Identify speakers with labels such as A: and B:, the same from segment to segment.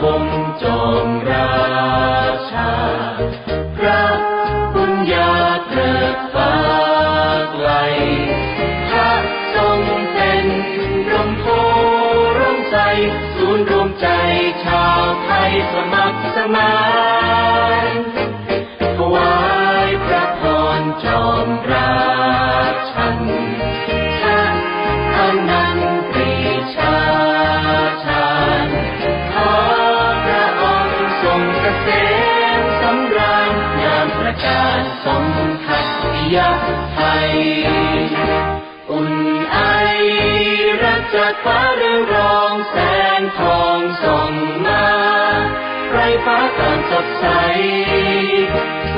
A: คมจอมราชา พระบุญญาเกิดฟ้าไกลพระทรงเป็นร่มโพร่มใส ศูนย์รวมใจชาวไทยสมัครสมาน มสำราญงามประกาศสมทัศยไทย อุ่นไอรักจากฟ้าเรืองรองแสงทองส่องมาไรฟ้าต่างสดใส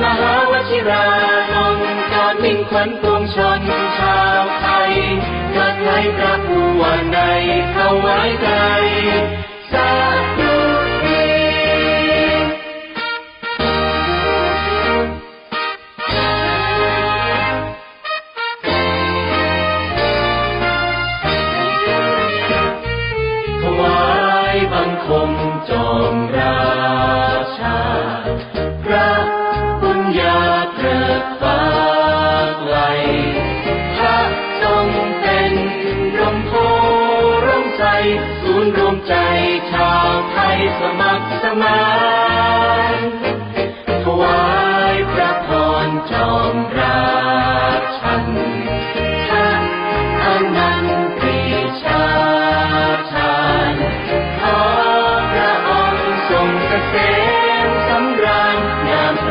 A: มหาวชิราลงจอดมิ่งขวัญปวงชนชาวไทยเกิดไทยพระผู้ว่าในเข้าไว้ใจ จอมราชา พระบุญญาเกิดฟ้าไกลพระทรงเป็นร่มโพร่มใส ศูนย์รวมใจชาวไทยสมัครสมาน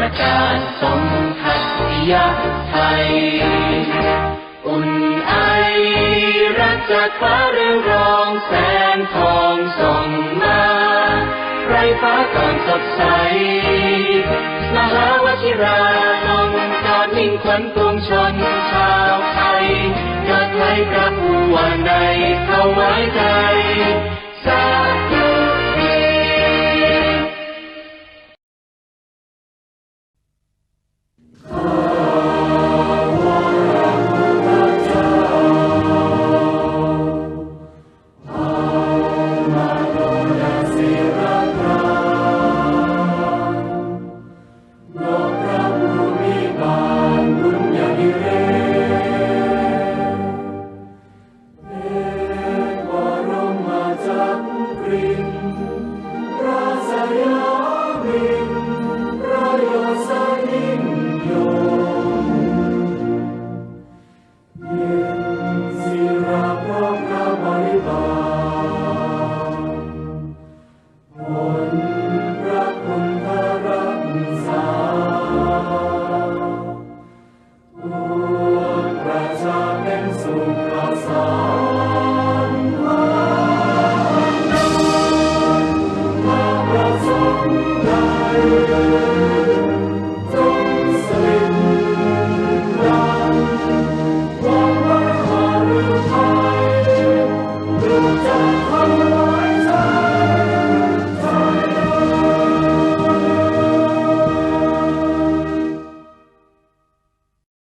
A: ระกาศสมทัศยไทย อุ่นไอรักจากฟ้าเรืองรองแสงทองส่องมา ไรฟ้าก่อนสดใสมหาวชิราลงจอดนิ่งขวัญปวงชนชาวไทยเกิดไทยพระผู้ว่าในเขาไว้ใจ 不怕洒